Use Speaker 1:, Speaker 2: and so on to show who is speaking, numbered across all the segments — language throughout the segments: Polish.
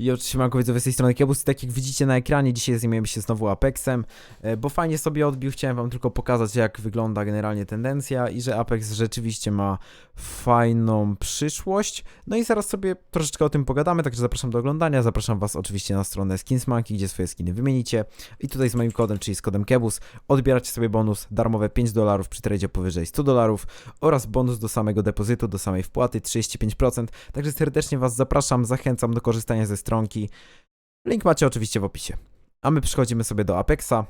Speaker 1: I mam widzowie z tej strony Kiebus. Tak jak widzicie na ekranie, dzisiaj zajmujemy się znowu Apexem, e, bo fajnie sobie odbił, chciałem wam tylko pokazać jak wygląda generalnie tendencja i że Apex rzeczywiście ma fajną przyszłość. No i zaraz sobie troszeczkę o tym pogadamy, także zapraszam do oglądania, zapraszam was oczywiście na stronę Skinsmonkey, gdzie swoje skiny wymienicie. I tutaj z moim kodem, czyli z kodem Kebus, odbieracie sobie bonus darmowe 5 dolarów przy tradzie powyżej 100 dolarów oraz bonus do samego depozytu, do samej wpłaty 35%, także serdecznie was zapraszam, zachęcam do korzystania ze stronki. Link macie oczywiście w opisie. A my przechodzimy sobie do Apexa.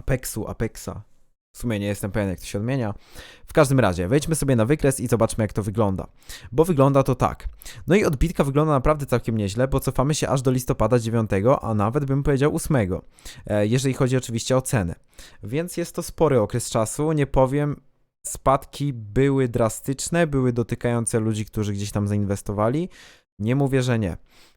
Speaker 1: Apexu, Apexa. W sumie nie jestem pewien, jak to się odmienia. W każdym razie, wejdźmy sobie na wykres i zobaczmy, jak to wygląda. Bo wygląda to tak. No i odbitka wygląda naprawdę całkiem nieźle, bo cofamy się aż do listopada 9, a nawet bym powiedział 8. E, jeżeli chodzi oczywiście o cenę. Więc jest to spory okres czasu. Nie powiem, spadki były drastyczne, były dotykające ludzi, którzy gdzieś tam zainwestowali. Nie mówię, że nie.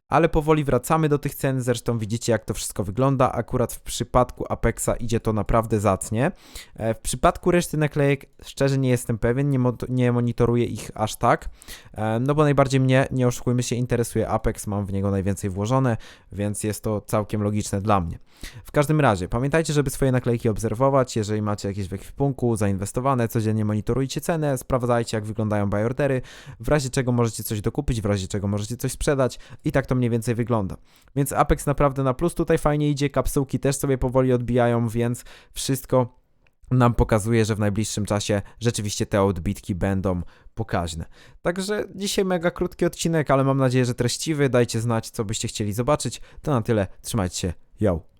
Speaker 1: Ale powoli wracamy do tych cen, zresztą widzicie jak to wszystko wygląda. Akurat w przypadku Apexa idzie to naprawdę zacnie. E, W przypadku reszty naklejek szczerze nie jestem pewien, nie, mo- nie monitoruję ich aż tak. E, No bo najbardziej mnie, nie oszukujmy się, interesuje Apex, mam w niego najwięcej włożone, więc jest to całkiem logiczne dla mnie. W każdym razie, pamiętajcie, żeby swoje naklejki obserwować, jeżeli macie jakieś w ekwipunku zainwestowane, codziennie monitorujcie cenę, sprawdzajcie jak wyglądają buy ordery, w razie czego możecie coś dokupić, w razie czego możecie coś sprzedać i tak to mniej więcej wygląda. Więc Apex naprawdę na plus tutaj fajnie idzie, kapsułki też sobie powoli odbijają, więc wszystko nam pokazuje, że w najbliższym czasie rzeczywiście te odbitki będą pokaźne. Także dzisiaj mega krótki odcinek, ale mam nadzieję, że treściwy. Dajcie znać, co byście chcieli zobaczyć. To na tyle. Trzymajcie się. Yo!